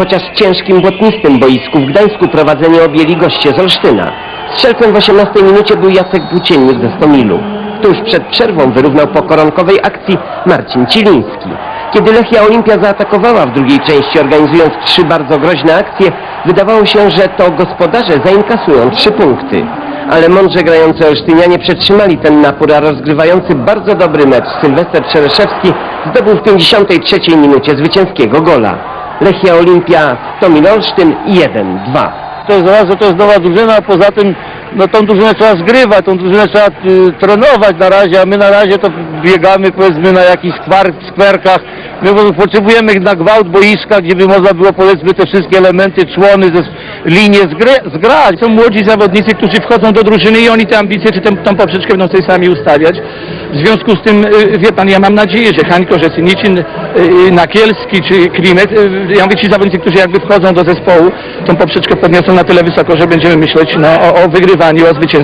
Chociaż ciężkim błotnistym boisku w Gdańsku prowadzenie objęli goście z Olsztyna. Strzelcem w 18 minucie był Jacek Włóciennik ze Stomilu. Tuż przed przerwą wyrównał po koronkowej akcji Marcin Ciliński. Kiedy Lechia Olimpia zaatakowała w drugiej części, organizując trzy bardzo groźne akcje, wydawało się, że to gospodarze zainkasują trzy punkty. Ale mądrze grający Olsztynianie przetrzymali ten napór, a rozgrywający bardzo dobry mecz Sylwester Czereszewski zdobył w 53 minucie zwycięskiego gola. Lechia Olimpia, Tomil Olsztyn 1-2. To jest raz, że to jest nowa drużyna, a poza tym no tą drużynę trzeba zgrywać, tą drużynę trzeba y, trenować na razie, a my na razie to biegamy powiedzmy na jakichś skwer, skwerkach. My po- potrzebujemy na gwałt boiska, gdzie by można było powiedzmy te wszystkie elementy, człony, ze, linie zgry, zgrać. Są młodzi zawodnicy, którzy wchodzą do drużyny i oni te ambicje czy tę, tą poprzeczkę będą sobie sami ustawiać. W związku z tym, y, wie pan, ja mam nadzieję, że Hańko, że Synicin, y, Nakielski czy Klimet, y, ja mówię ci zawodnicy, którzy jakby wchodzą do zespołu, tą poprzeczkę podniosą na tyle wysoko, że będziemy myśleć no, o, o wygrywaniu, o zwycięstwie.